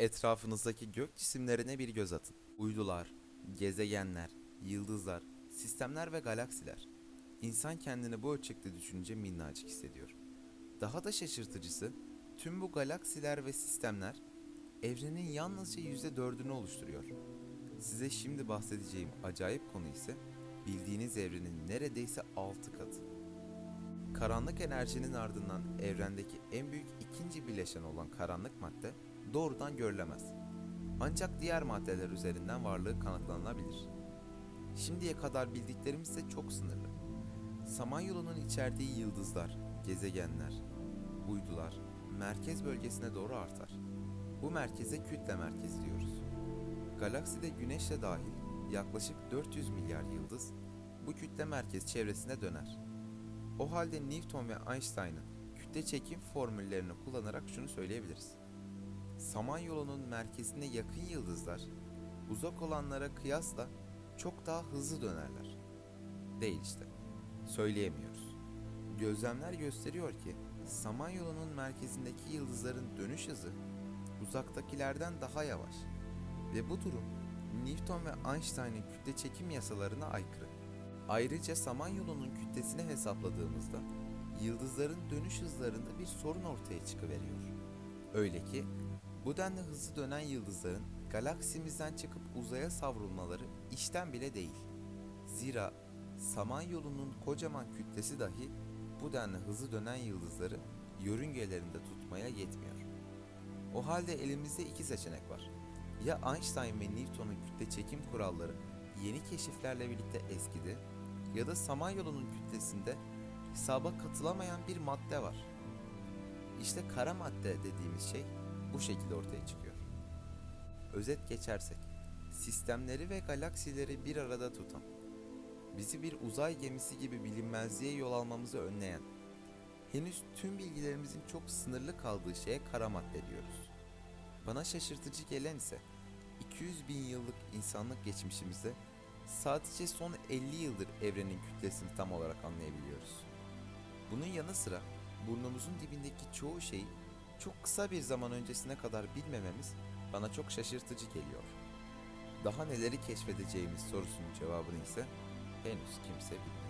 Etrafınızdaki gök cisimlerine bir göz atın. Uydular, gezegenler, yıldızlar, sistemler ve galaksiler. İnsan kendini bu ölçekte düşününce minnacık hissediyor. Daha da şaşırtıcısı, tüm bu galaksiler ve sistemler evrenin yalnızca %4'ünü oluşturuyor. Size şimdi bahsedeceğim acayip konu ise bildiğiniz evrenin neredeyse 6 katı. Karanlık enerjinin ardından evrendeki en büyük ikinci bileşen olan karanlık madde doğrudan görülemez. Ancak diğer maddeler üzerinden varlığı kanıtlanabilir. Şimdiye kadar bildiklerimiz ise çok sınırlı. Samanyolu'nun içerdiği yıldızlar, gezegenler, uydular merkez bölgesine doğru artar. Bu merkeze kütle merkezi diyoruz. Galakside Güneş'le dahil yaklaşık 400 milyar yıldız bu kütle merkez çevresine döner. O halde Newton ve Einstein'ın kütle çekim formüllerini kullanarak şunu söyleyebiliriz. Samanyolu'nun merkezine yakın yıldızlar uzak olanlara kıyasla çok daha hızlı dönerler. Değil işte. Söyleyemiyoruz. Gözlemler gösteriyor ki Samanyolu'nun merkezindeki yıldızların dönüş hızı uzaktakilerden daha yavaş. Ve bu durum Newton ve Einstein'ın kütle çekim yasalarına aykırı. Ayrıca Samanyolu'nun kütlesini hesapladığımızda yıldızların dönüş hızlarında bir sorun ortaya çıkıveriyor. Öyle ki bu denli hızlı dönen yıldızların galaksimizden çıkıp uzaya savrulmaları işten bile değil. Zira Samanyolu'nun kocaman kütlesi dahi bu denli hızlı dönen yıldızları yörüngelerinde tutmaya yetmiyor. O halde elimizde iki seçenek var. Ya Einstein ve Newton'un kütle çekim kuralları yeni keşiflerle birlikte eskidi ya da Samanyolu'nun kütlesinde hesaba katılamayan bir madde var. İşte kara madde dediğimiz şey bu şekilde ortaya çıkıyor. Özet geçersek, sistemleri ve galaksileri bir arada tutan, bizi bir uzay gemisi gibi bilinmezliğe yol almamızı önleyen, henüz tüm bilgilerimizin çok sınırlı kaldığı şeye kara madde diyoruz. Bana şaşırtıcı gelen ise 200 bin yıllık insanlık geçmişimizde sadece son 50 yıldır evrenin kütlesini tam olarak anlayabiliyoruz. Bunun yanı sıra burnumuzun dibindeki çoğu şeyi çok kısa bir zaman öncesine kadar bilmememiz bana çok şaşırtıcı geliyor. Daha neleri keşfedeceğimiz sorusunun cevabını ise henüz kimse bilmiyor.